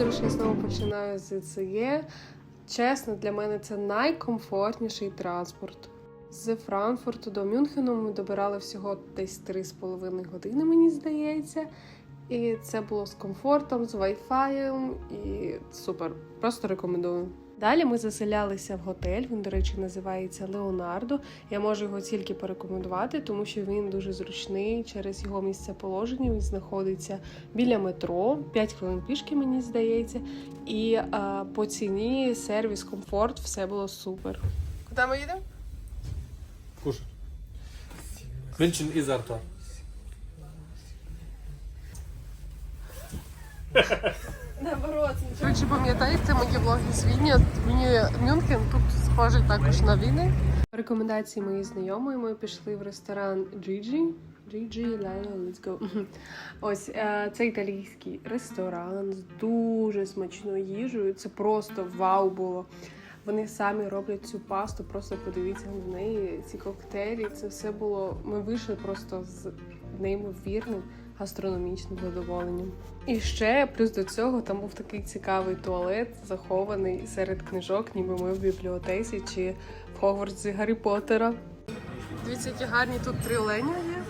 подорож я знову починаю з ЦЕ. Чесно, для мене це найкомфортніший транспорт. З Франкфурту до Мюнхену ми добирали всього десь 3,5 години, мені здається. І це було з комфортом, з вайфаєм і супер. Просто рекомендую. Далі ми заселялися в готель. Він, до речі, називається Леонардо. Я можу його тільки порекомендувати, тому що він дуже зручний через його місце положення. Він знаходиться біля метро, 5 хвилин пішки, мені здається. І а, по ціні, сервіс, комфорт, все було супер. Куди ми їдемо? Кушай. Мünchen Isartor. Наоборот, Коротше, пам'ятаєте мої влоги з Відня? Мені Мюнхен тут схожий також на Відень. Рекомендації моєї знайомої ми пішли в ресторан Gigi. Gigi, let's go. Ось е, це італійський ресторан з дуже смачною їжею. Це просто вау було. Вони самі роблять цю пасту, просто подивіться на неї. Ці коктейлі, це все було. Ми вийшли просто з неймовірним гастрономічним задоволенням. І ще плюс до цього там був такий цікавий туалет, захований серед книжок, ніби ми в бібліотеці чи в Хогвартсі Гаррі Поттера. Дивіться, які гарні тут три оленя є.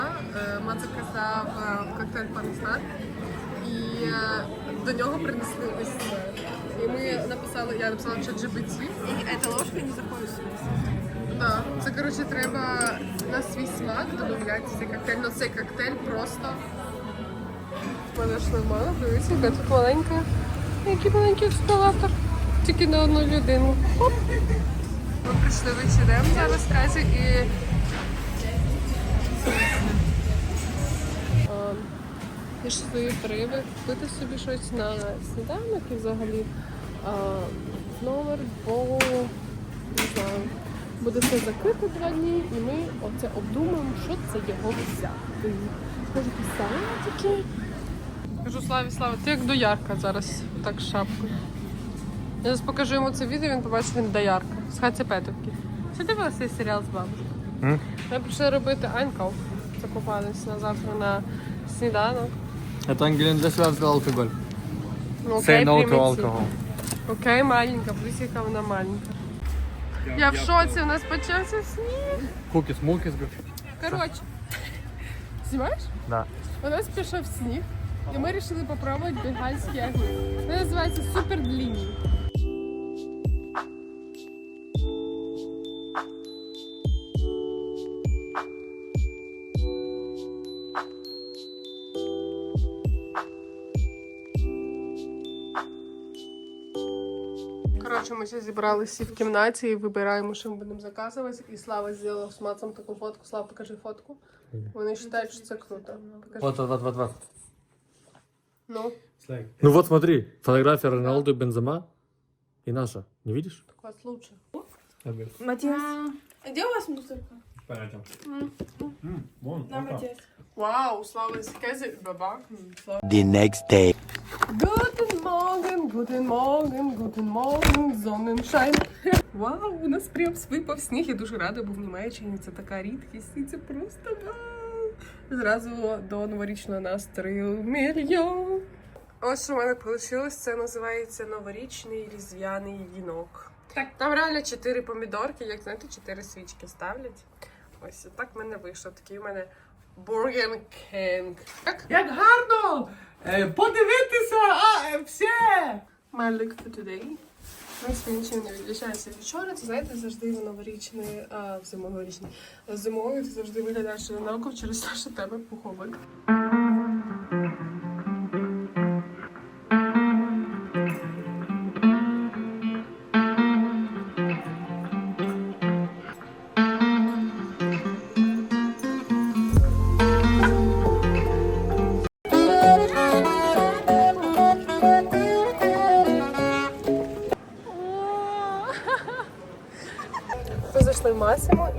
Е, Мат заказав е, коктейль панстат, і е, до нього принесли ось. І ми написали, я написала чат GPT. Эта ложка не заходит сюда. Да. Це коротше треба на свій смак додати цей коктейль. Ну цей коктейль просто. Мене ж нормально, дивіться, яка тут маленька. Який маленький ескалатор. Тільки на одну людину. Хоп. Ми прийшли в H&M зараз Казі і. Пішли триби, купити собі щось на сніданок і взагалі а, в номер, бо не знаю. Буде все закрито два дні, і ми оце обдумаємо, що це його взяти. Може, писати Кажу Славі, Слава, ти як доярка зараз, так з шапкою. Я зараз покажу йому це відео, він побачить, він доярка. З Хацепетовки. Чи дивилася цей серіал з бабушкою? М? Ми прийшли робити Аньков. Закупалися на завтра на сніданок. Это Ангелин для алкоголь. Ну, Say no to alcohol. Окей, маленька, яка вона маленька. Я в шоці, у нас почався сніг. Кукис, мукис. Коротше, знімаєш? Да. У нас пішов сніг, і ми вирішили попробувати бенгальські огні. Вони називаються супер длінні. Коротше, ми ще зібралися в кімнаті і вибираємо, що ми будемо заказувати. І Слава зробила з Мацом таку фотку. Слава, покажи фотку. Вони вважають, що це круто. Покажи. Вот, вот, вот, вот. Ну, Ну вот смотри, фотография Роналду и Бензема и наша. Не видишь? так вас лучше. Матиас. А где у вас мусорка? Понятно. На, Матиас. Вау, Слава Скази, баба. the next day. Guten Morgen, guten Morgen, guten Morgen, Sonnenschein. Вау, у нас прям випав сніг. Я дуже рада, бо в Німеччині це така рідкість, і це просто вау. Зразу до новорічного настрою мільйон. Ось що в мене вийшло, це називається новорічний різдвяний вінок. Так. Там реально чотири помідорки, як знаєте, чотири свічки ставлять. Ось так в мене вийшло. Такий у мене Бурген Кенг. Як гарно! Е, Подивитися, а е, все! My look for today. Принципі, нічим не відрізняється від вчора. Це знаєте, завжди в новорічний, а в зимоворічний. Зимовий ти завжди виглядаєш одинаково через те, що тебе пуховик.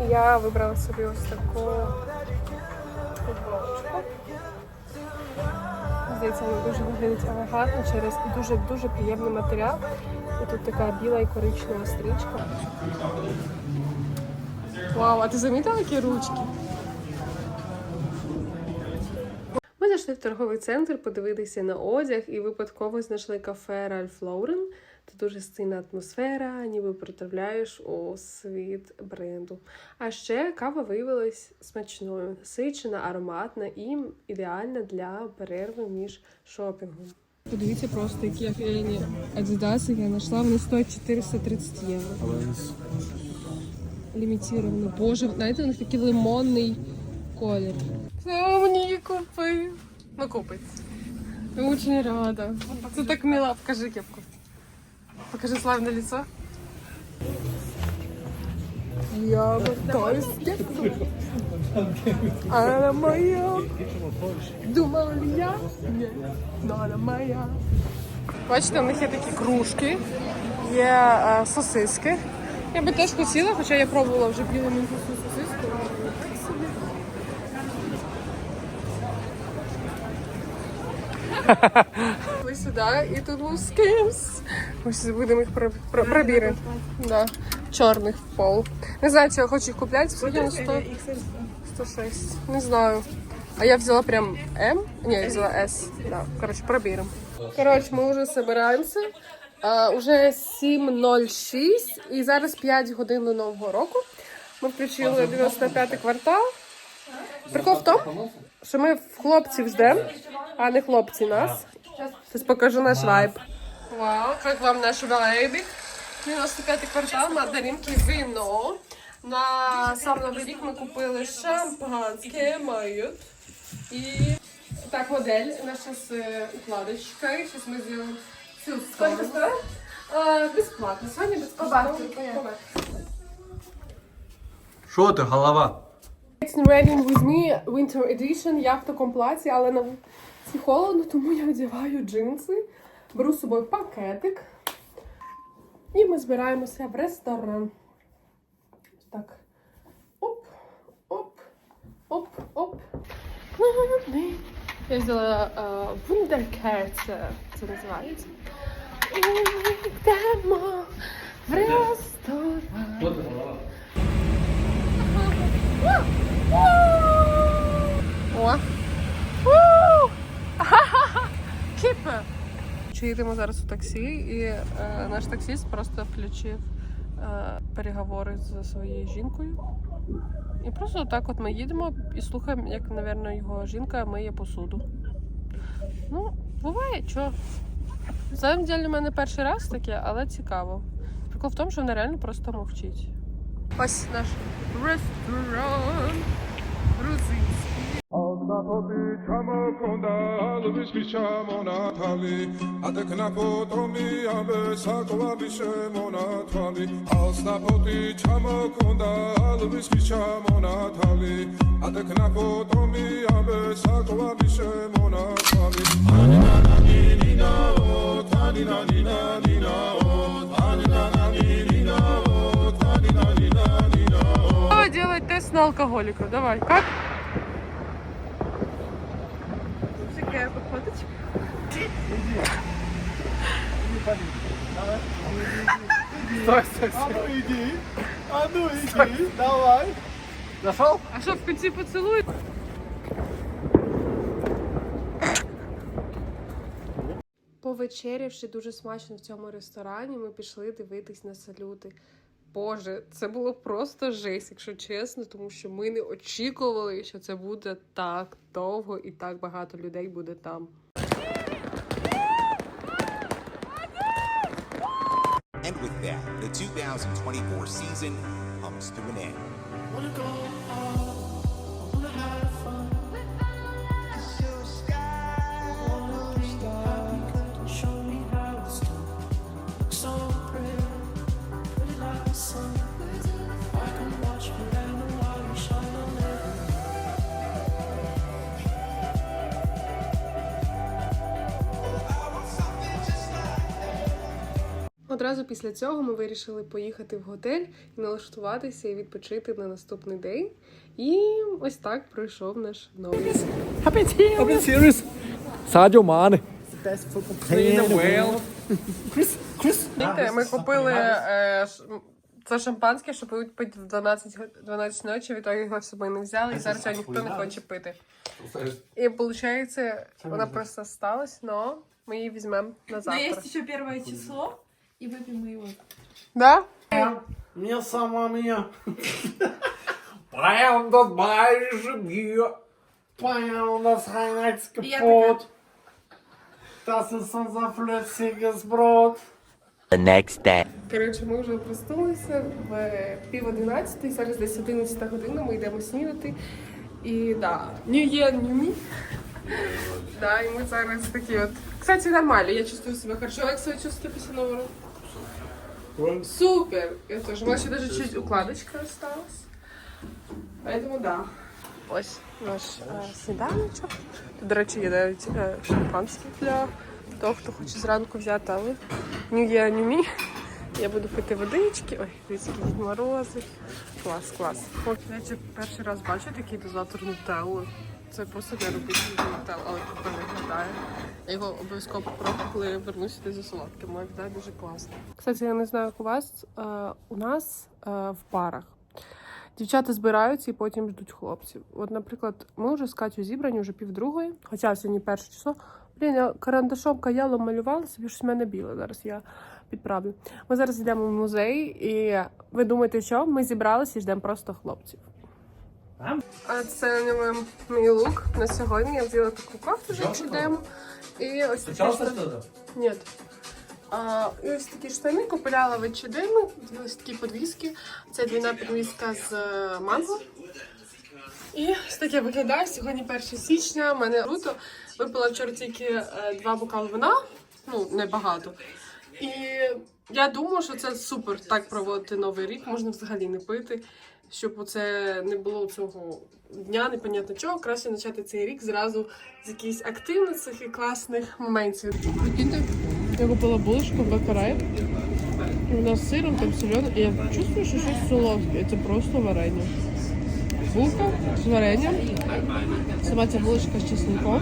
Я вибрала собі ось таку футболочку. Здається, вона дуже виглядить елегантно через дуже дуже приємний матеріал. І тут така біла і коричнева стрічка. Вау, а ти замітила які ручки? Ми зайшли в торговий центр подивитися на одяг і випадково знайшли кафе Ральф Лоурен. Дуже стильна атмосфера, ніби потрапляєш у світ бренду. А ще кава виявилась смачною, насичена, ароматна і ідеальна для перерви між шопінгом. Подивіться просто, які офігенні адідаси я знайшла. Вони стоять 430 євро. Лімітовані. Боже, знаєте, у них такий лимонний колір. Це мені купив. Ну, купить. Дуже рада. Це так мило. Покажи кепку. Покажи славне лицо. Я готові кепку. Она моя. Думала ли я? Ні. Но вона моя. Бачите, у них є такі кружки, є е, сосиски. Я би теж хотіла, хоча я пробувала вже білу мінкусу сосиску. але так собі. Пішли сюди, і тут був скимс. Ми зараз будемо їх про- про- пробіри. Да. Чорних пол. Не знаю, чи я хочу їх купляти, скільки вони стоять. 106. Не знаю. А я взяла прям М. Не, я взяла С. Да. Короче, пробіром. Короче, ми вже збираємося. А, уже 7.06 і зараз 5 годин до Нового року. Ми включили 95-й квартал. Прикол в тому, що ми хлопців ждемо, а не хлопці нас. Зараз покажу наш вайб. Вау, як вам наш вайбик? 95-й квартал, мандаринки, вино. На сам новий рік ми купили шампанське, майот. І так, модель, наша з е, укладочкою. Зараз ми зробимо цю сторону. Е, Безплатно, сьогодні безплатно. Що ти, голова? Reading with me Winter Edition. Я в такому платі, але на вулиці холодно, тому я одягаю джинси, беру з собою пакетик. І ми збираємося в ресторан. Так. Оп, оп, оп, оп. Я взяла uh, Wunderkerze, це називається. І йдемо в ресторан. О! Кіпе! Чи їдемо зараз у таксі, і е, наш таксіст просто включив е, переговори зі своєю жінкою. І просто так от ми їдемо і слухаємо, як, напевно, його жінка миє посуду. Ну, буває, що. Деле, у мене перший раз таке, але цікаво. Прикол в тому, що вона реально просто мовчить. Ось наш ресторан. Грузинский. ალნაფოდი ჩამოკონდა ალვისის ჩამონათალი ადეკნაფოტომი ამე საკვები შემონათვალი ალსნაფოდი ჩამოკონდა ალვისის ჩამონათალი ადეკნაფოტომი ამე საკვები შემონათვალი ანინანინინაო თანინანინანინაო თანინანინაო Надо тест на алкоголиков. Давай, как? Шикарная походочка. Стой, стой, стой. А ну иди. А ну иди. Стой. Давай. Нашел? А что, в конце поцелует? Повечерявши дуже смачно в цьому ресторані, ми пішли дивитись на салюти. Боже, це було просто жесть, якщо чесно, тому що ми не очікували, що це буде так довго і так багато людей буде там. And with that, the 2024 season comes to an end. Одразу після цього ми вирішили поїхати в готель і налаштуватися і відпочити на наступний день. І ось так пройшов наш новий. In the Ми купили е, Це шампанське, що п'ють пити в 12, го- 12 ночі, в ітогі його з собою не взяли, і зараз його ніхто не хоче пити. І виходить, вона просто осталась, но ми її візьмемо на Но завтра. есть еще число, и выпьем мы его. Да? Summer mir. Bayern das bayerische Bier. Bayern das Einheitsgebot. Das ist unser flüssiges Brot. The next day. Коротше, ми вже проснулися в пів одинадцятий, зараз десь 11 година, ми йдемо снідати. І да, New Year, New Me. Да, і ми зараз такі от. Кстати, нормально, я чувствую себе хорошо. Як себе чувствую після Нового року? Супер! Я теж. У нас ще даже чуть укладочка осталась. Поэтому да. Ось наш е, сніданочок. Тут, до речі, є навіть е, шампанське для того, хто хоче зранку взяти, але New Year, New Me. Я буду пити водички. Ой, дивіться, які Дід Морози. Клас, клас. Я перший раз бачу такий дозатор нутелли. Це просто не робити нутелл, але круто виглядає. Я його обов'язково попробую, коли я вернуся за солодким. Виглядає дуже класно. Кстати, я не знаю, як у вас. е, у нас е, в парах. Дівчата збираються і потім ждуть хлопців. От, наприклад, ми вже з Катю зібрані вже півдругої, хоча сьогодні перше число. Блін, я карандашом каялом малювала, собі щось в мене біле. Зараз я підправлю. Ми зараз йдемо в музей, і ви думаєте, що ми зібралися і ждемо просто хлопців. А це мій, мій лук на сьогодні. Я взяла таку кофту з H&M. І ось такі штани. Ні. А, і ось такі штани купляла в H&M. Ось такі подвіски. Це двійна підвіска з е, манго. І ось таке виглядає. Сьогодні 1 січня. У мене круто. Випила вчора тільки е, два бокали вина. Ну, небагато. І я думаю, що це супер так проводити новий рік. Можна взагалі не пити, щоб оце не було цього дня, непонятно чого. Краще почати цей рік зразу з якихось активних і класних моментів. Я купила булочку в Бакарай. Вона з сиром, там солене, і я чувствую, що щось солодке. Це просто варення. Булка з варенням. Сама ця булочка з чесником.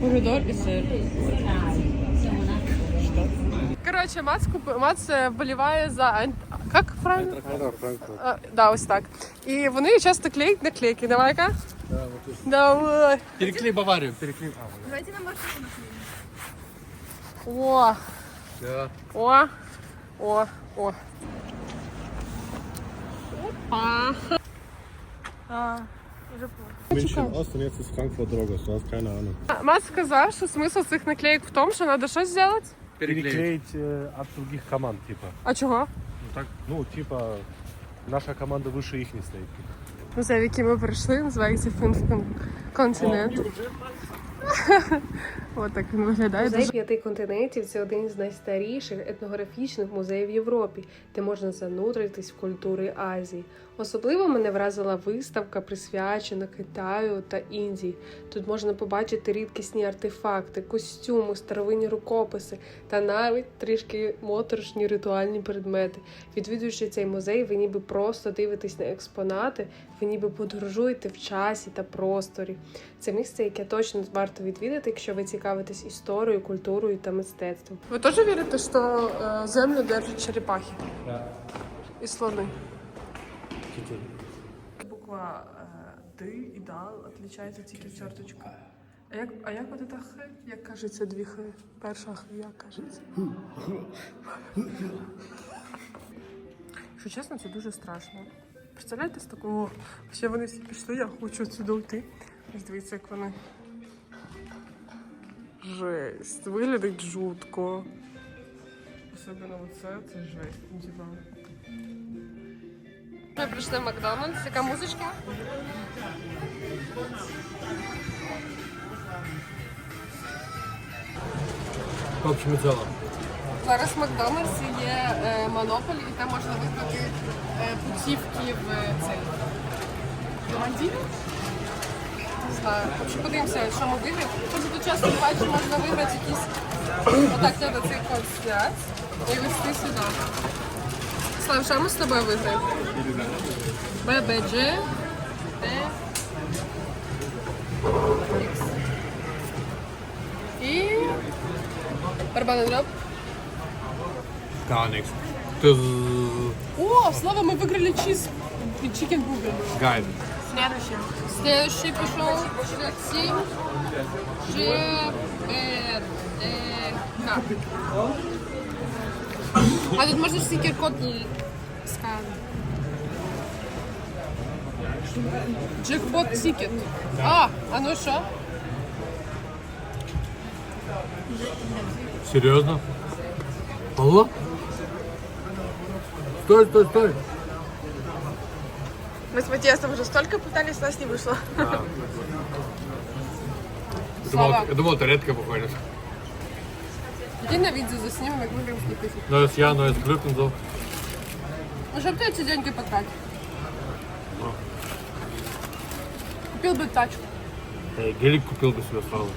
Помідор і сир. Коротше, Мац, куп... Мац е, вболіває за Айн... Як правильно? А, да, ось так. І вони часто клеють наклейки. Давай-ка. Давай. Переклей Баварию, переклей. Давайте на машину. О. О. О. О. Опа. А, вже München Ost und jetzt ist Frankfurt Drogos. Du hast keine Ahnung. Мат сказав, що смисл цих наклеїк в тому, що треба щось зробити. Переклеить э, от других команд, типа. А чого? Ну, так, ну, типа, наша команда выше их не стоит. Музей, в який ми прийшли, називається Фінфкон континент. Ось так він виглядає. Музей п'яти континентів це один з найстаріших етнографічних музеїв в Європі, де можна зануритись в культури Азії. Особливо мене вразила виставка, присвячена Китаю та Індії. Тут можна побачити рідкісні артефакти, костюми, старовинні рукописи та навіть трішки моторошні ритуальні предмети. Відвідуючи цей музей, ви ніби просто дивитесь на експонати, ви ніби подорожуєте в часі та просторі. Це місце, яке точно варто відвідати, якщо ви цікавитесь історією, культурою та мистецтвом. Ви теж вірите, що е, землю держать черепахи? І слони. Буква е, Д і Дал відрізняється тільки черточка. А як, а як от це Х? Як кажеться дві Х? Перша Х, як кажеться? Якщо чесно, це дуже страшно. Представляєте з такого? Ще вони всі пішли, я хочу сюди йти. Ось дивіться, як вони. Жесть. Виглядить жутко. Особливо оце, це жесть. Ну, типа. Ми прийшли в Макдональдс. Яка музичка? В общем целом. Зараз в Макдональдсі є е, Монополі, і там можна вибрати е, путівки в цей. в подивимося, що ми виберемо. Просто тут часто бачу, можна вибрати якісь. Отак треба цей код зняти і вести сюди. Слав, що ми з тобою виграємо? ББДЖ. Д. Х. І... Барабанний дроб. Gar О, Слава, мы выиграли чиз. Чикен бургер. Гайд. Следующий. Следующий пошел 67. Ж... Э, э, да. А тут можно стикер-код скан. Джекпот тикет. А, а ну? Серьезно? Алло? Стой, стой, стой. Мы с Матиасом уже столько пытались, у нас не вышло. Слава. я думал, это редко выходит. Иди на видео заснимем, как мы играем с Никитой. Но если я, но если глюкнул, то... Ну, чтобы ты эти деньги потратил. Купил бы тачку. Эй, гелик купил бы себе сразу.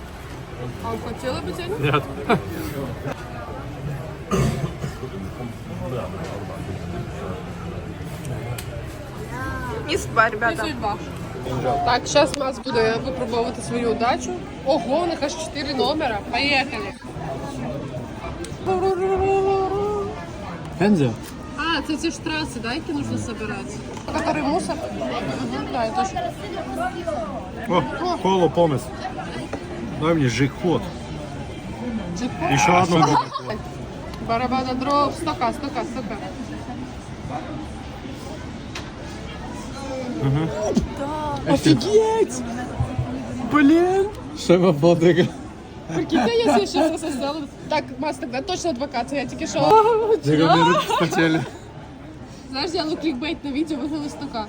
А он хотела бы денег? Нет. Не судьба, Не ребята. судьба. Так, зараз Мас буде випробовувати свою удачу. Ого, у них аж 4 номера. Поїхали. Фензия? А, це ці штраси, да, які нужно собирати? Который мусор? Да, это точно. О, Коло помес. Дай мне жихот. Еще одну. Барабана дров, стока, стока, стока. Офигеть! Блин! Шема Бодрика. Прикиньте, если я сейчас это сделаю. Так, Мас, тогда точно адвокация, я тільки що. Дига, мне руки вспотели. Знаешь, сделала кликбейт на видео, выиграла стока.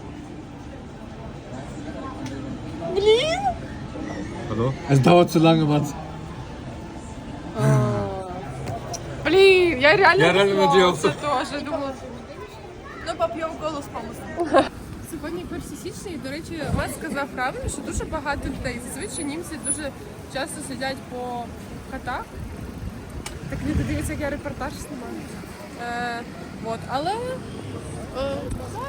Блин! Алло? Es dauert zu lange, Mats. Блин, я реально Я реально думала надеялся. це Тоже думала. Ну, поп'ємо колу з помислом. Сьогодні 1 січня, і, до речі, Мас сказав правильно, що дуже багато людей. Зазвичай німці дуже часто сидять по хатах. Так люди дивляться, як я репортаж знімаю. Е, от, але е,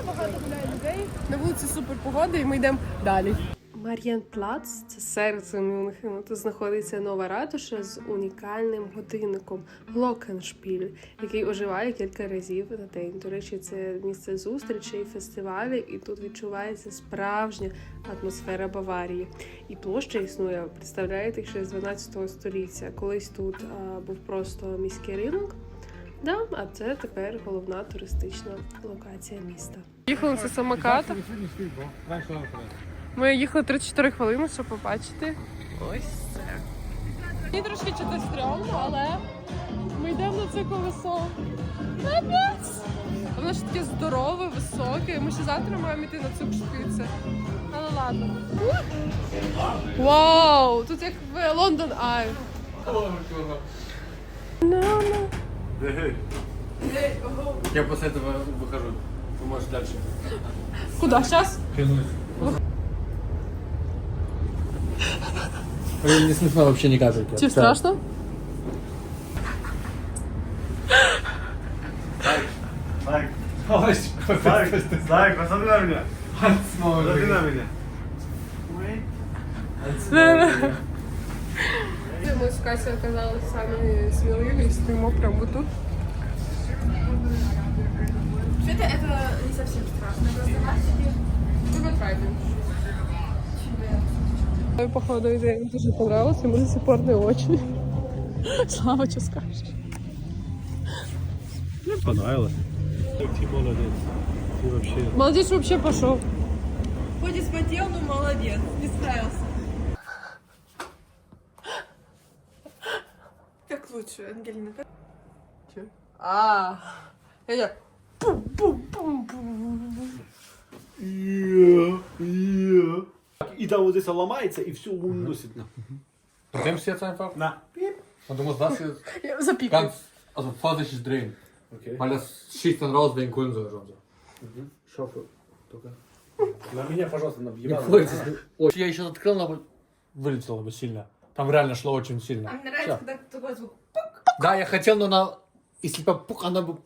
багато гуляє людей. На вулиці супер погода, і ми йдемо далі. Мар'янплац це серце Мюнхену. Тут знаходиться нова ратуша з унікальним годинником Глокеншпіль, який оживає кілька разів на день. До речі, це місце зустрічей, фестивалі, і тут відчувається справжня атмосфера Баварії. І площа існує, представляєте, ще з 12 століття. Колись тут а, був просто міський ринок. Да, а це тепер головна туристична локація міста. Їхали це самоката. Ми їхали 34 хвилини, щоб побачити. Ось це. Мені трошки чути стрьомно, але ми йдемо на це колесо. Капець! Воно ж таке здорове, високе. Ми ще завтра маємо йти на цукшпіце. Але ладно. Вау! Тут як в Лондон Ай. Я после этого выхожу. Ты можешь дальше. Куда? Сейчас? Не смешно вообще ни капельки. Тебе страшно? Слайк. Слайк, Слайк, посмотри на меня. Посмотри на меня. Ми з Касі оказалися самі сміливі і стоїмо прямо тут. Вообще-то это не совсем страшно. Просто нас себе Тебе трайдинг. Ой, походу, ідея мені дуже понравилась, і ми до сих пор не очень. Слава, що скажеш? Мне понравилось. Ты молодец. Ты вообще... Молодець, вообще пошел. Хоть и спотел, но молодец. Не справился. Как лучше, Ангелина? Как... А, я И там вот здесь ломается, и все уносит. на. Du jetzt einfach На. und du musst das jetzt я запікаю. ganz, also vorsichtig drehen. Окей. Weil das schießt dann raus wegen Kohlensäure und so. Шофер. Только. На меня, пожалуйста, на Не входит. Ой, Я еще открыл, но вылетело бы сильно. Там реально шло очень сильно. А мне нравится, когда такой звук. Да, я хотел, но она... Если бы пук, она бы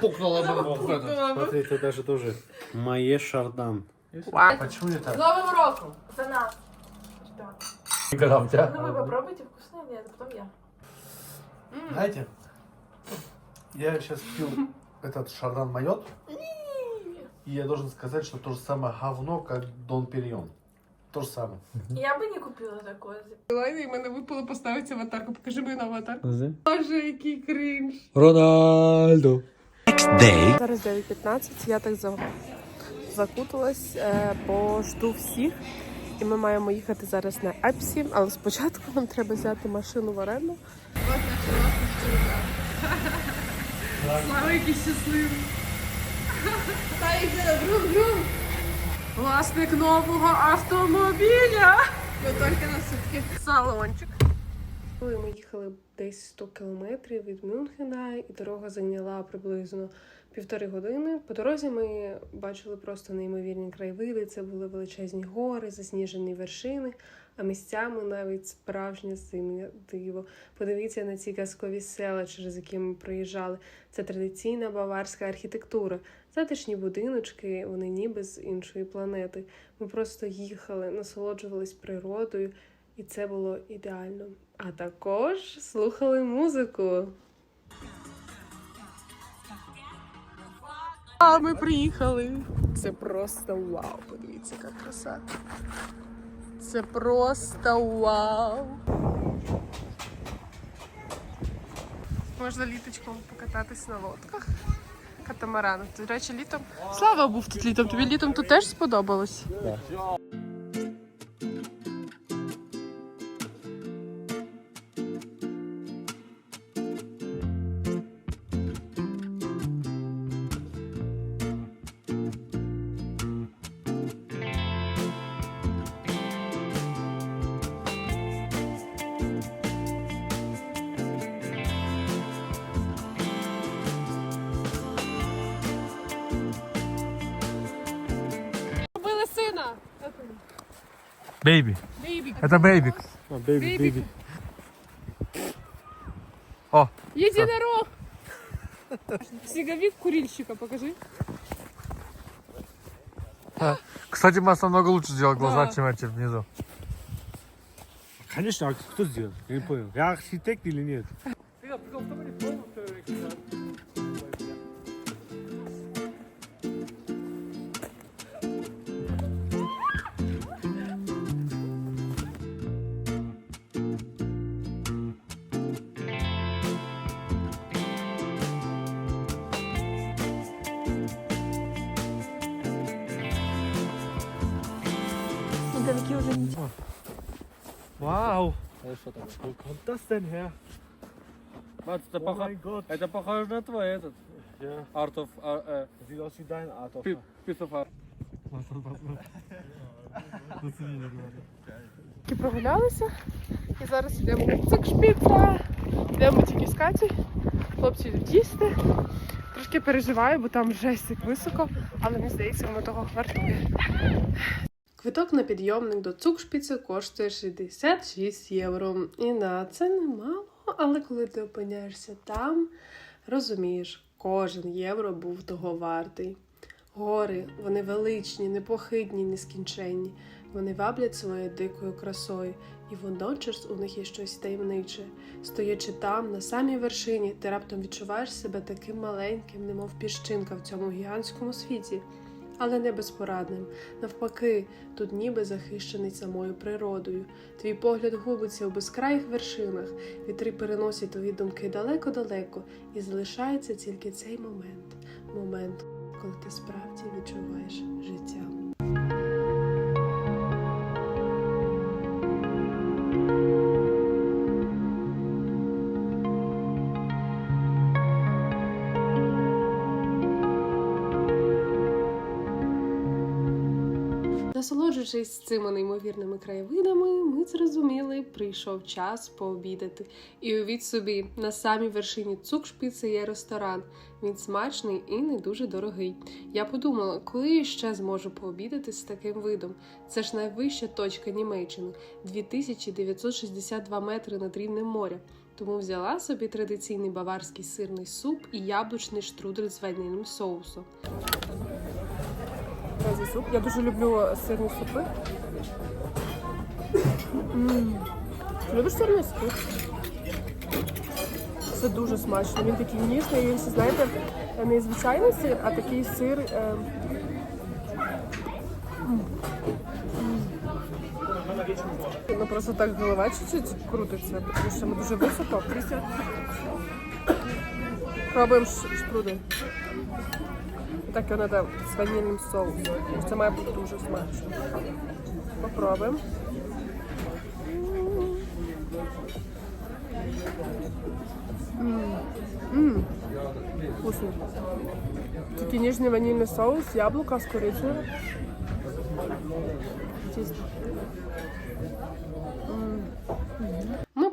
пукнула бы. в этот. Смотри, это даже тоже Мае Шардан. Почему не так? С Новым роком! За нас! Ребят. Когда у тебя? Ну вы попробуйте, вкусное нет, а потом я. Знаете, я сейчас пил этот шардан майот. И я должен сказать, что то же самое говно, как Дон Перион. То же самое. Я бы не купила такое. Лайна, і мене випало поставити аватарку. Покажи мою аватарку. Боже, який кринж. Рональдо. Next day. Зараз 9.15, я так за... закуталась, е, бо жду всіх. І ми маємо їхати зараз на Епсі, але спочатку нам треба взяти машину в оренду. Слава, який щасливий. Та йде, брум-брум. Власник нового автомобіля. Ну тільки на сутки. Салончик. Коли ми їхали десь 100 кілометрів від Мюнхена, і дорога зайняла приблизно півтори години. По дорозі ми бачили просто неймовірні краєвиди. Це були величезні гори, засніжені вершини, а місцями навіть справжнє зимнє диво. Подивіться на ці казкові села, через які ми проїжджали. Це традиційна баварська архітектура. Затишні будиночки, вони ніби з іншої планети. Ми просто їхали, насолоджувались природою, і це було ідеально. А також слухали музику. А ми приїхали. Це просто вау. Подивіться, яка краса. Це просто вау. Можна літочком покататись на лодках. Катамаранах. До речі, літом. Слава був тут літом. Тобі літом тут теж сподобалось? Робили Бейби. Бейбік. Это бейбик. Бейбик. бейбик. О, Единорог. Снеговик курильщика, покажи. кстати, Масса намного лучше сделал глаза, Да. чем эти внизу. Конечно, а кто сделал? Я не понял. Я архитект или нет? Вау. Wo kommt das denn her? Мат, это, Oh похо- mein Gott. это похоже на твой этот. Ja, Art of... а, э, sieht aus wie dein Art of. пи- piece of art. Тільки прогулялися. І зараз йдемо в цикшпіца. Йдемо тільки з Катю. Хлопці йдуть їсти. Трошки переживаю, бо там жесть як високо, але мені здається, воно того вартує. Квиток на підйомник до Цукшпіци коштує 66 євро. І на це немало, але коли ти опиняєшся там, розумієш, кожен євро був того вартий. Гори, вони величні, непохитні, нескінченні. Вони ваблять своєю дикою красою, і водночас у них є щось таємниче. Стоячи там, на самій вершині, ти раптом відчуваєш себе таким маленьким, немов піщинка в цьому гігантському світі, але не безпорадним. Навпаки, тут ніби захищений самою природою. Твій погляд губиться у безкраїх вершинах, вітри переносять твої думки далеко-далеко, і залишається тільки цей момент момент, коли ти справді відчуваєш життя. Насолоджуючись цими неймовірними краєвидами, ми зрозуміли, прийшов час пообідати. І уявіть собі, на самій вершині Цукшпіци є ресторан. Він смачний і не дуже дорогий. Я подумала, коли я ще зможу пообідати з таким видом. Це ж найвища точка Німеччини 2962 метри над рівнем моря. Тому взяла собі традиційний баварський сирний суп і яблучний штрудель з ванільним соусом. Разі суп. Я дуже люблю сирні супи. М. Любиш сирний суп? Це дуже смачно. Він такий ніжний. Він, знаєте, не звичайний сир, а такий сир е, Ну просто так голова чуть-чуть крутиться, тому що ми дуже високо. Пробуємо ш- штрудель. Так його треба з ванільним соусом. Це має бути дуже смачно. Попробуємо. М, м, Вкусно. Такий ніжний ванільний соус, яблука з корицею. Тісто.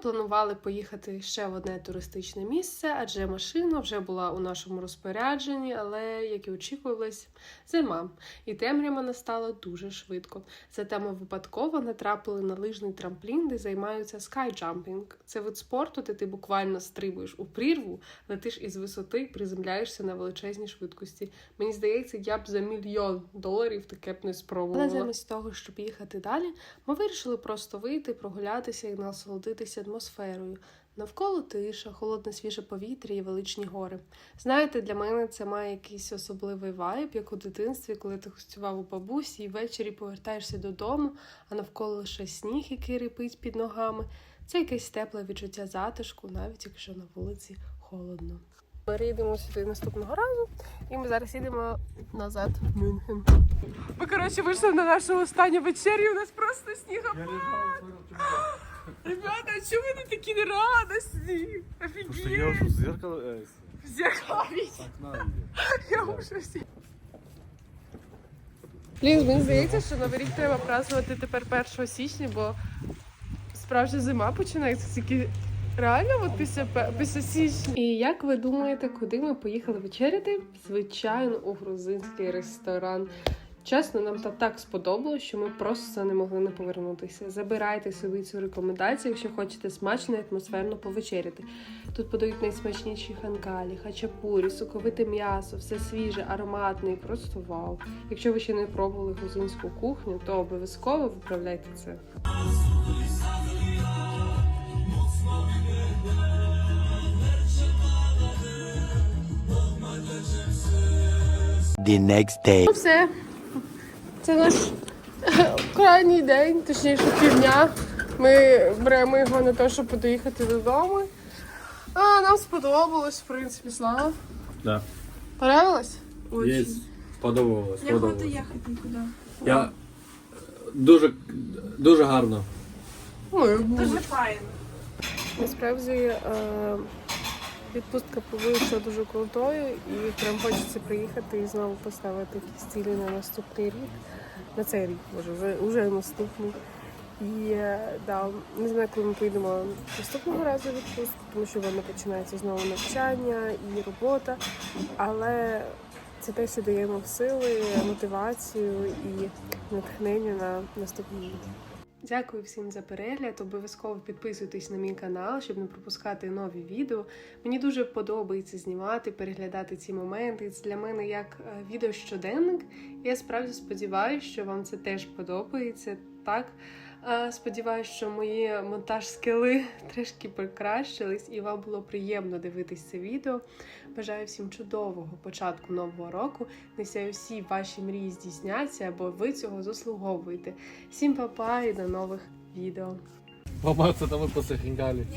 Планували поїхати ще в одне туристичне місце, адже машина вже була у нашому розпорядженні, але, як і очікувалось, зима. І темрява настала дуже швидко. Зате ми випадково натрапили на лижний трамплін, де займаються скайджампінг. Це вид спорту, де ти буквально стрибуєш у прірву, летиш із висоти і приземляєшся на величезній швидкості. Мені здається, я б за мільйон доларів таке б не спробувала. Але замість того, щоб їхати далі, ми вирішили просто вийти, прогулятися і насолодитися атмосферою. Навколо тиша, холодне свіже повітря і величні гори. Знаєте, для мене це має якийсь особливий вайб, як у дитинстві, коли ти гостював у бабусі і ввечері повертаєшся додому, а навколо лише сніг, який рипить під ногами. Це якесь тепле відчуття затишку, навіть якщо на вулиці холодно. Їдемо сюди наступного разу, і ми зараз їдемо назад в Мюнхен. Ми, коротше, вийшли на нашу останню вечерю, у нас просто снігопад. Ребята, а чому ви не такі нерадості? Потому что Офігеть! я уже в зеркало... э, с В зеркало окна видел. Я ужасі. Блін, мені здається, що Новий рік треба празднувати тепер 1 січня, бо справжня зима починається тільки реально от після, пе- після січня. І як ви думаєте, куди ми поїхали вечеряти? Звичайно, у грузинський ресторан. Чесно, нам та так сподобалось, що ми просто не могли не повернутися. Забирайте собі цю рекомендацію, якщо хочете смачно і атмосферно повечеряти. Тут подають найсмачніші ханкалі, хачапурі, соковите м'ясо, все свіже, ароматне і просто вау. Якщо ви ще не пробували грузинську кухню, то обов'язково виправляйте це. The next day. Ну все. Це наш крайній день, точніше півдня. Ми беремо його на те, щоб доїхати додому. А, нам сподобалось, в принципі, слава. Да. Понравилось? Є. Сподобалось. Не охота ехать никуда. Я дуже, дуже гарно. Ой, Дуже файно. Насправді е, відпустка вийшла дуже крутою і прям хочеться приїхати і знову поставити якісь цілі на наступний рік. На цей рік, може, вже, вже наступний. І е, да, не знаю, коли ми поїдемо наступного разу відпустку, тому що воно починається знову навчання і робота. Але це те, що дає нам сили, мотивацію і натхнення на наступний рік. Дякую всім за перегляд. Обов'язково підписуйтесь на мій канал, щоб не пропускати нові відео. Мені дуже подобається знімати, переглядати ці моменти. Це для мене як е, відео щоденник. Я справді сподіваюся, що вам це теж подобається. Так Сподіваюся, що мої монтаж скили трішки покращились, і вам було приємно дивитись це відео. Бажаю всім чудового початку нового року. Нехай усі ваші мрії здійсняться, бо ви цього заслуговуєте. Всім па-па і до нових відео. Поматься там мы после хинкали.